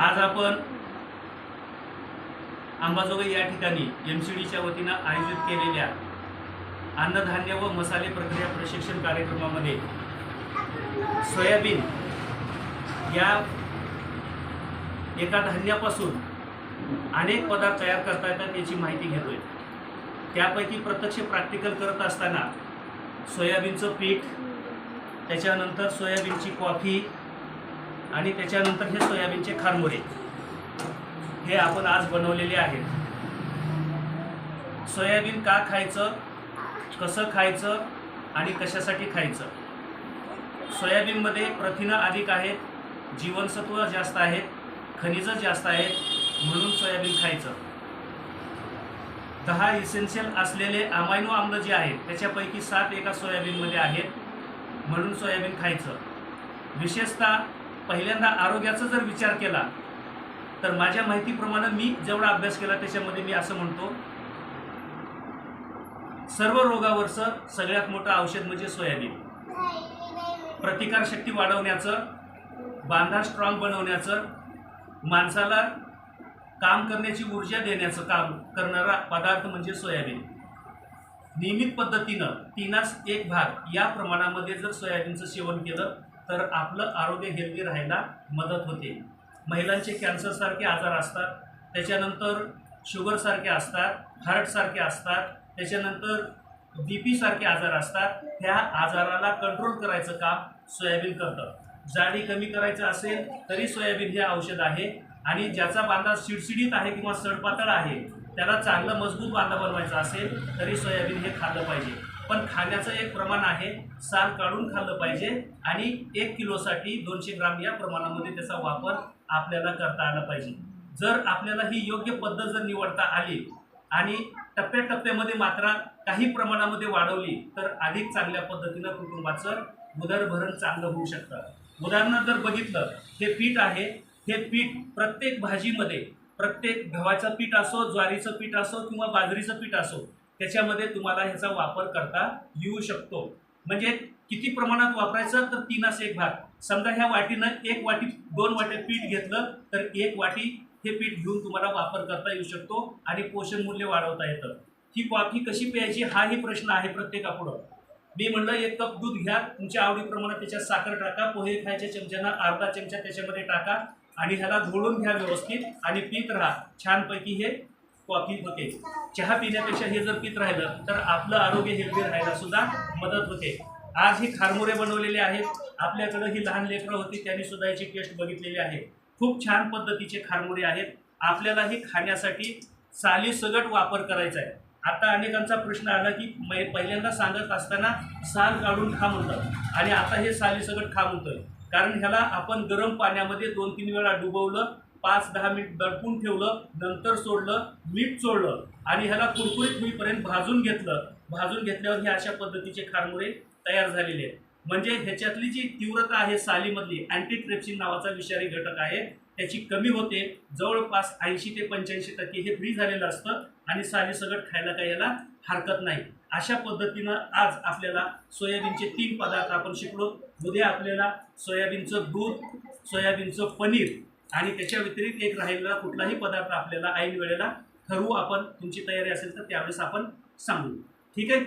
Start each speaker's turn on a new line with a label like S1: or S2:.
S1: आज आपण अंबाजोगाई या ठिकाणी एम सी डीच्या वतीनं आयोजित केलेल्या अन्नधान्य व मसाले प्रक्रिया प्रशिक्षण कार्यक्रमामध्ये सोयाबीन या एका धान्यापासून अनेक पदार्थ तयार करता येतात याची माहिती घेतोय. त्यापैकी प्रत्यक्ष प्रॅक्टिकल करत असताना सोयाबीनचं पीठ त्याच्यानंतर सोयाबीनची कॉफी आणि त्याच्यानंतर हे सोयाबीनचे खारमुरे. हे आपण आज बनवलेले आहेत. सोयाबीन का खायचं कसं खायचं आणि कशासाठी खायचं? सोयाबीनमध्ये प्रथिनं अधिक आहेत जीवनसत्व जास्त आहेत खनिजं जास्त आहेत म्हणून सोयाबीन खायचं. दहा इसेन्शियल असलेले अमायनो आम्ल जे आहेत त्याच्यापैकी सात एका सोयाबीनमध्ये आहेत म्हणून सोयाबीन खायचं. विशेषतः पहिल्यांदा आरोग्याचा जर विचार केला तर माझ्या माहितीप्रमाणे मी जेवढा अभ्यास केला त्याच्यामध्ये मी असं म्हणतो सर्व रोगावरचं सगळ्यात मोठं औषध म्हणजे सोयाबीन. प्रतिकारशक्ती वाढवण्याचं बांधा स्ट्रॉंग बनवण्याचं माणसाला काम करण्याची ऊर्जा देण्याचं काम करणारा पदार्थ म्हणजे सोयाबीन. नियमित पद्धतीनं तीनास एक भाग या प्रमाणामध्ये जर सोयाबीनचं सेवन केलं तर आपलं आरोग्य हेल्दी राहायला मदत होते. महिलांचे कॅन्सरसारखे आजार असतात. त्याच्यानंतर शुगरसारखे असतात हार्टसारखे असतात. त्याच्यानंतर बी पीसारखे आजार असतात. ह्या आजाराला कंट्रोल करायचं काम सोयाबीन करतं. जाडी कमी करायचं असेल तरी सोयाबीन हे औषध आहे. आणि ज्याचा बांधा सिडसिडीत आहे किंवा सडपातळ आहे त्याला चांगलं मजबूत बांधा बनवायचा असेल तरी सोयाबीन हे खाल्लं पाहिजे. पण खाण्याचं एक प्रमाण आहे. साल काढून खाल्लं पाहिजे आणि एक किलोसाठी दोनशे ग्राम या प्रमाणामध्ये त्याचा वापर आपल्याला करता आला पाहिजे. जर आपल्याला ही योग्य पद्धत जर निवडता आली आणि टप्प्याटप्प्यामध्ये मात्रा काही प्रमाणामध्ये वाढवली तर अधिक चांगल्या पद्धतीनं कुटुंबाचं उदरभरण चांगलं होऊ शकतं. उदाहरणार्थ जर बघितलं हे पीठ आहे. हे पीठ प्रत्येक भाजीमध्ये प्रत्येक गव्हाचं पीठ असो ज्वारीचं पीठ असो किंवा बाजरीचं पीठ असो त्याच्यामध्ये तुम्हाला ह्याचा वापर करता येऊ शकतो. म्हणजे किती प्रमाणात वापरायचं? तर तीनास एक भाग. समजा ह्या वाटीनं एक वाटी दोन वाटे पीठ घेतलं तर एक वाटी हे पीठ घेऊन तुम्हाला वापर करता येऊ शकतो आणि पोषण मूल्य वाढवता येतं. ही कॉफी कशी प्यायची? हाही प्रश्न आहे प्रत्येकापुढं. मी म्हणलं एक कप दूध घ्या तुमच्या आवडीप्रमाणे त्याच्यात साखर टाका पोहे खायच्या चमच्यानं अर्धा चमचा त्याच्यामध्ये टाका आणि ह्याला धोळून घ्या व्यवस्थित आणि पीत राहा. छानपैकी हे कॉफी होते. चहा पिण्यापेक्षा हे जर पित राहिलं तर आपलं आरोग्य हेल्दी राहायला सुद्धा मदत होते. आज ही खारमुरे बनवलेले आहेत. आपल्याकडं ही लहान लेकरं होती त्यांनी सुद्धा याची टेस्ट बघितलेली आहे. खूप छान पद्धतीचे खारमुरे आहेत. आपल्यालाही खाण्यासाठी सालीसगट वापर करायचा आहे. आता अनेकांचा प्रश्न आला की मै पहिल्यांदा सांगत असताना साल काढून खा म्हणतात. आणि आता हे सालीसगट खा म्हणतोय कारण ह्याला आपण गरम पाण्यामध्ये दोन तीन वेळा डुबवलं पाच दहा मिनिट दडपून ठेवलं नंतर सोडलं मीठ सोडलं आणि ह्याला कुरकुरीत होईपर्यंत भाजून घेतलं. भाजून घेतल्यावर हे अशा पद्धतीचे खारमुरे तयार झालेले आहेत. म्हणजे ह्याच्यातली जी तीव्रता आहे सालीमधली अँटीट्रेप्सिन नावाचा विषारी घटक आहे त्याची कमी होते. जवळपास ऐंशी ते पंच्याऐंशी टक्के हे फ्री झालेलं असतं आणि साली सगळं खायला काही याला हरकत नाही. अशा पद्धतीनं आज आपल्याला सोयाबीनचे तीन पदार्थ आपण शिकलो. उद्या आपल्याला सोयाबीनचं दूध सोयाबीनचं पनीर आणि त्याच्या व्यतिरिक्त एक राहिलेला कुठलाही पदार्थ आपल्याला ऐन वेळेला ठरवू आपण तुमची तयारी असेल तर त्यावेळेस आपण सांगू. ठीक आहे?